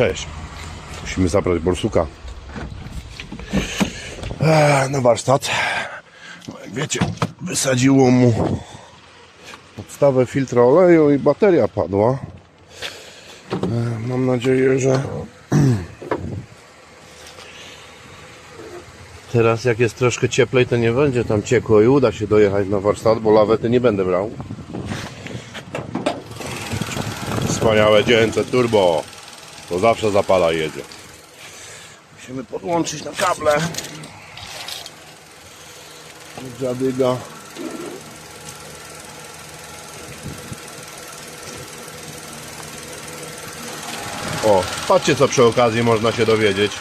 Cześć. Musimy zabrać borsuka na warsztat. Jak wiecie, wysadziło mu podstawę filtra oleju i bateria padła. Mam nadzieję, że teraz jak jest troszkę cieplej, to nie będzie tam ciekło i uda się dojechać na warsztat, bo lawety nie będę brał. Wspaniałe dzięce turbo. To zawsze zapala i jedzie. Musimy podłączyć na kable. Dziadyga. O, patrzcie co przy okazji można się dowiedzieć.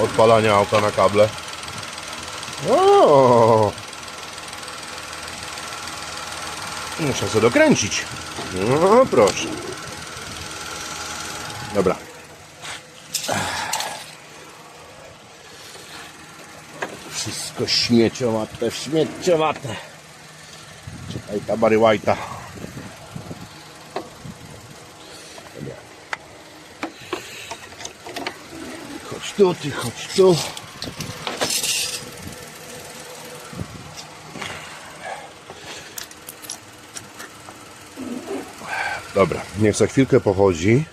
Odpalania auta na kable. O! Muszę sobie dokręcić. No proszę. Dobra. Wszystko śmieciowate, śmieciowate. Czekaj, ta Barry White'a. Chodź tu, ty chodź tu. Dobra, niech za chwilkę pochodzi.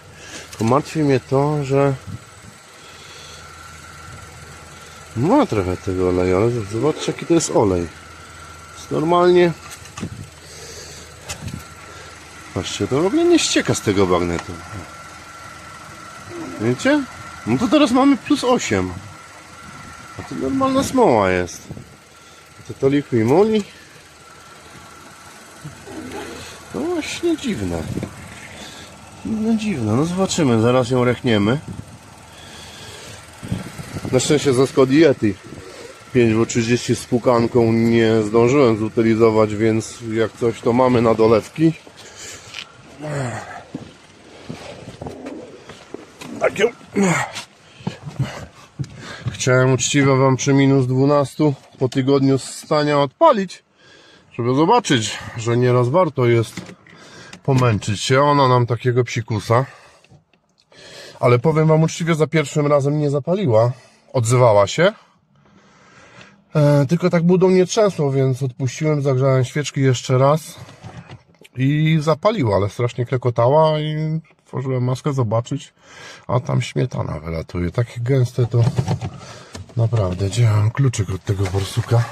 Martwi mnie to, że ma trochę tego oleju, ale zobaczcie jaki to jest olej. Jest normalnie. Patrzcie, to w ogóle nie ścieka z tego bagnetu. Wiecie? No to teraz mamy plus 8. A to normalna smoła jest. A to to lichwi moli. No właśnie dziwne. No dziwne, no zobaczymy, zaraz ją rechniemy. Na szczęście ze Skodi Yeti 5W30 z pukanką nie zdążyłem zutylizować, więc jak coś to mamy na dolewki. Tak ją. Chciałem uczciwie Wam przy minus 12 po tygodniu stania odpalić, żeby zobaczyć, że nieraz warto jest pomęczyć się. Ona nam takiego psikusa. Ale powiem Wam uczciwie, za pierwszym razem nie zapaliła. Odzywała się. E, tylko tak budą nie trzęsło, więc odpuściłem, zagrzałem świeczki jeszcze raz. I zapaliła, ale strasznie klekotała i tworzyłem maskę zobaczyć, a tam śmietana wylatuje. Takie gęste to naprawdę. Gdzie mam kluczyk od tego borsuka?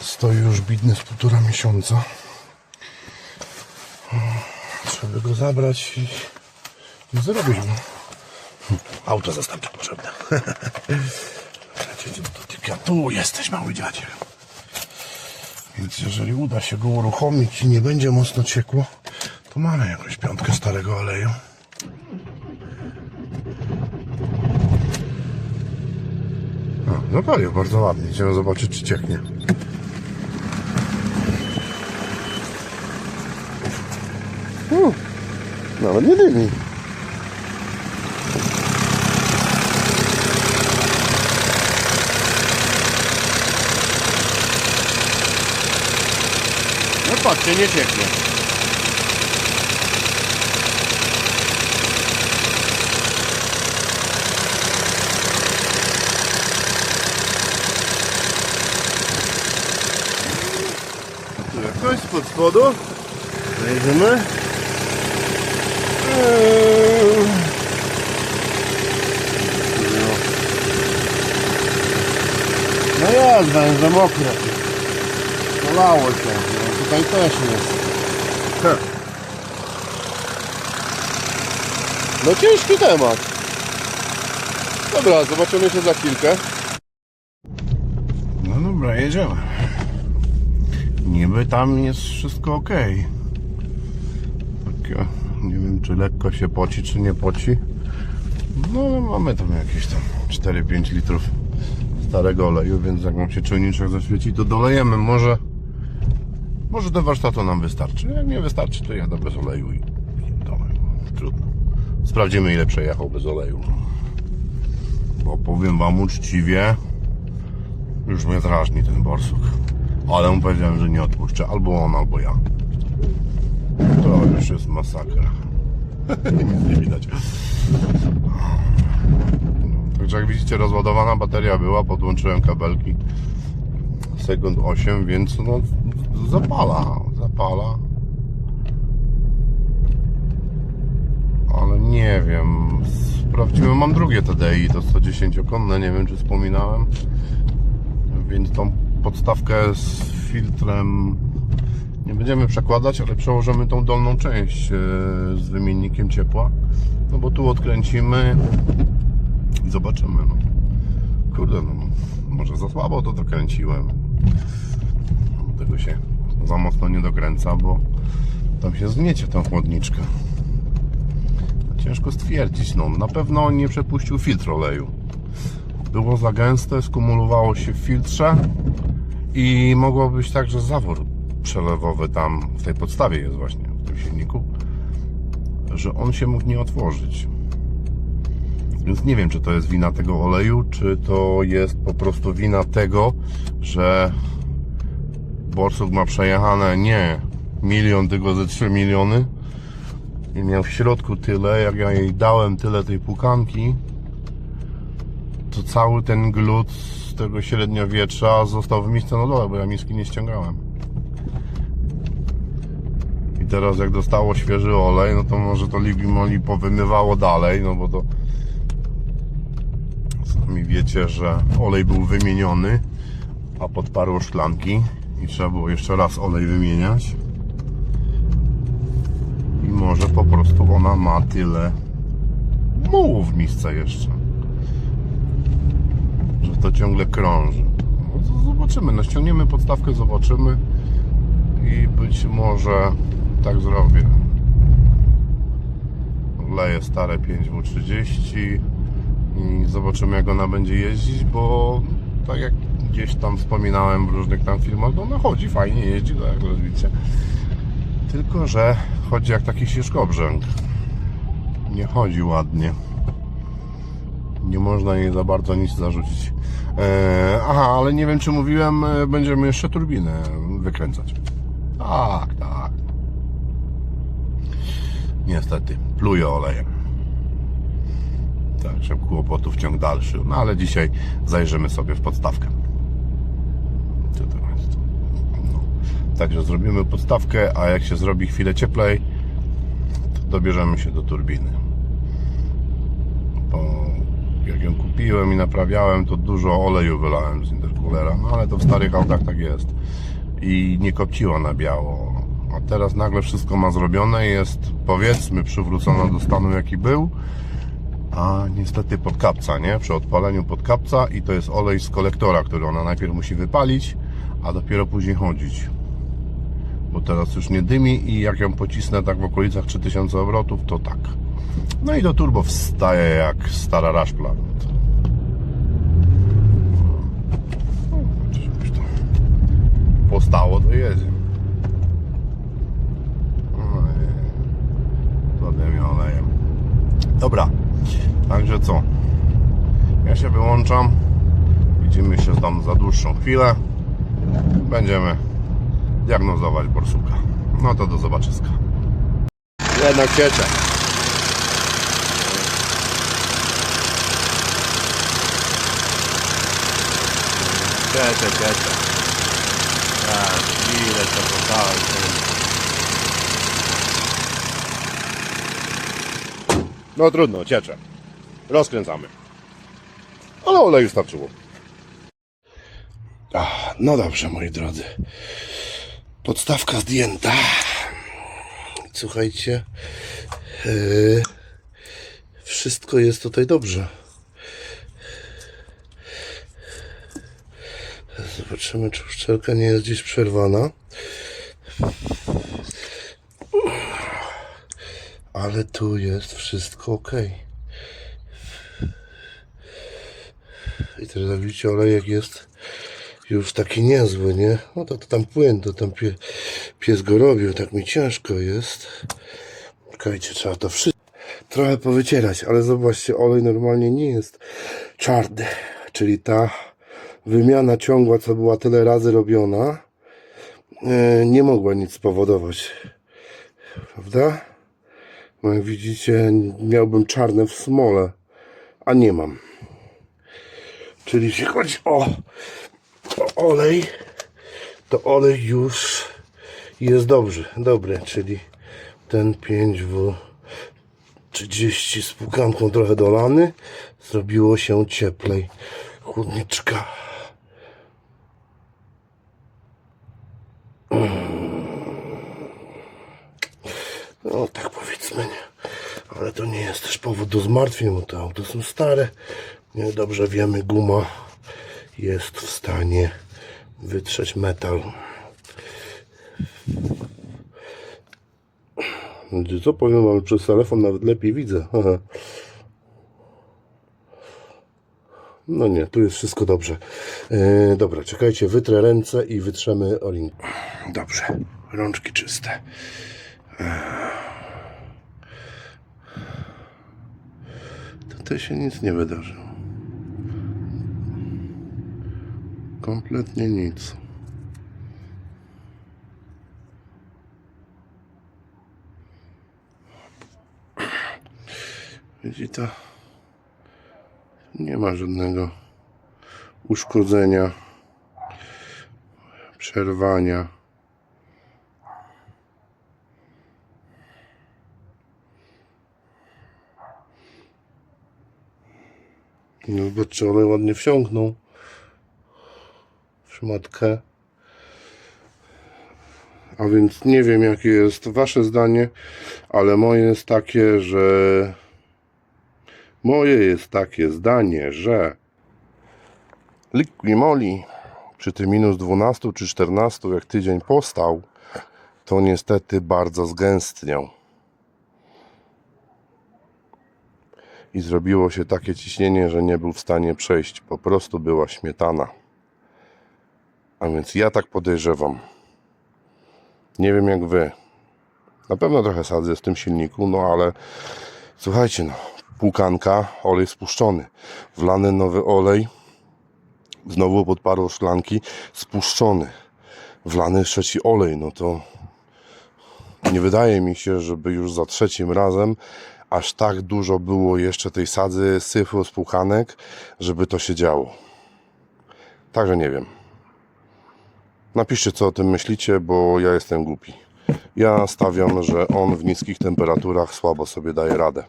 Stoi już bidny z półtora miesiąca. Trzeba go zabrać i, i zrobić mu. Auto zastępcze potrzebne. Tu jesteś, mały dziadzie. Więc jeżeli uda się go uruchomić i nie będzie mocno ciekło, to mamy jakąś piątkę starego oleju. O, zapalił bardzo ładnie. Idziemy zobaczyć, czy cieknie. U, nawet nie dymi. Patrzcie, nie cieknie. Ktoś spod spodu. Wejdziemy. Eee. No jest, będzie mokre. Polało się. No, tutaj też jest. Heh. No ciężki temat. Dobra, zobaczymy się za chwilkę. No dobra, jedziemy. Niby tam jest wszystko ok. Takie, nie wiem czy lekko się poci, czy nie poci. No ale mamy tam jakieś tam 4-5 litrów starego oleju, więc jak nam się czujniczek zaświeci, to dolejemy. Może może do warsztatu nam wystarczy. Jak nie wystarczy, to jadę bez oleju i, dołem. Trudno. Sprawdzimy ile przejechał bez oleju. Bo powiem wam uczciwie, już mnie drażni ten borsuk. Ale mu powiedziałem, że nie odpuszczę. Albo on, albo ja. To już jest masakra. Nic nie widać. Także jak widzicie rozładowana bateria była, podłączyłem kabelki sekund 8, więc no zapala, zapala. Ale nie wiem, sprawdziłem, mam drugie TDI, to 110-konne, nie wiem czy wspominałem. Więc tą podstawkę z filtrem nie będziemy przekładać, ale przełożymy tą dolną część e, z wymiennikiem ciepła. No bo tu odkręcimy i zobaczymy. No. Kurde, no, może za słabo to dokręciłem. Tego się za mocno nie dokręca, bo tam się zgniecie tą chłodniczkę. Ciężko stwierdzić, no na pewno nie przepuścił filtr oleju. Było za gęste, skumulowało się w filtrze i mogło być tak, że zawór przelewowy tam w tej podstawie jest właśnie, w tym silniku, że on się mógł nie otworzyć. Więc nie wiem, czy to jest wina tego oleju, czy to jest po prostu wina tego, że Borsuk ma przejechane nie milion, tylko ze 3 miliony i miał w środku tyle, jak ja jej dałem tyle tej pukanki, to cały ten glut z tego średniowietrza został w misce na dole, bo ja miski nie ściągałem. I teraz jak dostało świeży olej, no to może to Libimoli powymywało dalej, no bo to sami wiecie, że olej był wymieniony, a podparło szklanki i trzeba było jeszcze raz olej wymieniać. I może po prostu ona ma tyle mułu w misce jeszcze. Że to ciągle krąży. No zobaczymy. No ściągniemy podstawkę, zobaczymy. I być może tak zrobię. Leję stare 5W30 i zobaczymy jak ona będzie jeździć, bo tak jak gdzieś tam wspominałem w różnych tam filmach, no ona chodzi, fajnie jeździ, tak jak widzicie. Tylko, że chodzi jak taki ścieżkobrzęk. Nie chodzi ładnie. Nie można jej za bardzo nic zarzucić. Eee, aha, ale nie wiem czy mówiłem, e, będziemy jeszcze turbinę wykręcać. Tak, tak. Niestety, pluję olejem. Także kłopotów ciąg dalszy. No ale dzisiaj zajrzymy sobie w podstawkę. Co to jest? No. Także zrobimy podstawkę, a jak się zrobi chwilę cieplej, to dobierzemy się do turbiny. Bo jak ją kupiłem i naprawiałem, to dużo oleju wylałem z intercoolera. No ale to w starych autach tak jest. I nie kopciło na biało. A teraz nagle wszystko ma zrobione, jest powiedzmy przywrócona do stanu jaki był. A niestety podkapca, nie? Przy odpaleniu podkapca i to jest olej z kolektora, który ona najpierw musi wypalić, a dopiero później chodzić. Bo teraz już nie dymi i jak ją pocisnę tak w okolicach 3000 obrotów, to tak. No i do turbo wstaje jak stara raszpla. No, Postało to jedzie. No i zadymię olejem. Dobra, także co? Ja się wyłączam. Widzimy się tam za dłuższą chwilę. Będziemy diagnozować borsuka. No to do zobaczyska. Jednak ciecze. Ciecze, ciecze. Tak, ile to pokałeś. No trudno, ciecze. Rozkręcamy. Ale oleju starczyło. Ach, no dobrze, moi drodzy. Podstawka zdjęta. Słuchajcie. Yy, wszystko jest tutaj dobrze. Zobaczymy, czy uszczelka nie jest gdzieś przerwana. Ale tu jest wszystko ok. I teraz widzicie, olejek jest już taki niezły, nie? No to, to tam płyn, to tam pie, pies go robił, tak mi ciężko jest. Czekajcie, trzeba to wszystko trochę powycierać, ale zobaczcie, olej normalnie nie jest czarny, czyli ta wymiana ciągła, co była tyle razy robiona, e, nie mogła nic spowodować. Prawda? No jak widzicie, miałbym czarne w smole, a nie mam. Czyli jeśli chodzi o, o olej, to olej już jest dobry, dobry, czyli ten 5W 30 z pukanką trochę dolany, zrobiło się cieplej. Chłodniczka. No tak powiedzmy, nie. Ale to nie jest też powód do zmartwień, bo te auto są stare. Dobrze wiemy, guma jest w stanie wytrzeć metal. Co powiem, ale przez telefon nawet lepiej widzę. No nie, tu jest wszystko dobrze. Yy, dobra, czekajcie, wytrę ręce i wytrzemy olin. Dobrze, rączki czyste. Tutaj się nic nie wydarzyło. Kompletnie nic. Widzi to? Nie ma żadnego uszkodzenia, przerwania. No zobaczcie, one ładnie wsiąkną szmatkę. A więc nie wiem jakie jest wasze zdanie, ale moje jest takie, że moje jest takie zdanie, że Liquimoli przy tym minus 12 czy 14 jak tydzień postał, to niestety bardzo zgęstniał. I zrobiło się takie ciśnienie, że nie był w stanie przejść. Po prostu była śmietana. A więc ja tak podejrzewam. Nie wiem jak wy. Na pewno trochę sadzę w tym silniku, no ale słuchajcie, no, płukanka, olej spuszczony, wlany nowy olej, znowu pod szklanki, spuszczony, wlany trzeci olej, no to nie wydaje mi się, żeby już za trzecim razem aż tak dużo było jeszcze tej sadzy, syfu, spłuchanek, żeby to się działo. Także nie wiem. Napiszcie, co o tym myślicie, bo ja jestem głupi. Ja stawiam, że on w niskich temperaturach słabo sobie daje radę.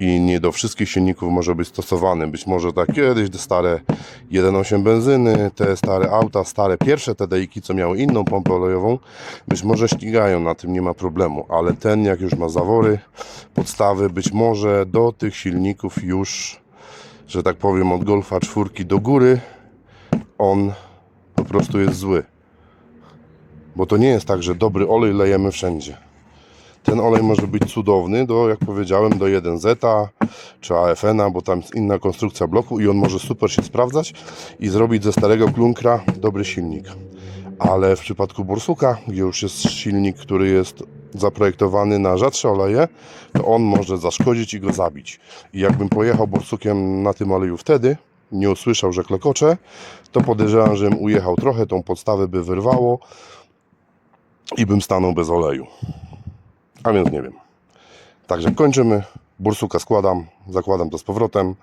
I nie do wszystkich silników może być stosowany. Być może tak kiedyś te stare 1.8 benzyny, te stare auta, stare pierwsze TDI-ki, co miały inną pompę olejową, być może ścigają, na tym nie ma problemu. Ale ten, jak już ma zawory, podstawy, być może do tych silników już, że tak powiem, od Golfa czwórki do góry, on prostu jest zły. Bo to nie jest tak, że dobry olej lejemy wszędzie. Ten olej może być cudowny do, jak powiedziałem, do 1Z czy AFN, bo tam jest inna konstrukcja bloku i on może super się sprawdzać i zrobić ze starego klunkra dobry silnik. Ale w przypadku Borsuka, gdzie już jest silnik, który jest zaprojektowany na rzadsze oleje, to on może zaszkodzić i go zabić. I jakbym pojechał Borsukiem na tym oleju wtedy, nie usłyszał, że klekocze, to podejrzewam, że bym ujechał trochę, tą podstawę by wyrwało i bym stanął bez oleju. A więc nie wiem. Także kończymy. Bursuka składam, zakładam to z powrotem.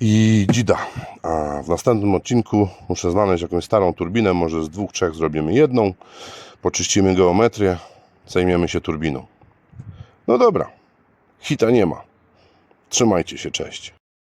I dzida. A w następnym odcinku muszę znaleźć jakąś starą turbinę. Może z dwóch, trzech zrobimy jedną. Poczyścimy geometrię. Zajmiemy się turbiną. No dobra. Hita nie ma. Trzymajcie się, cześć.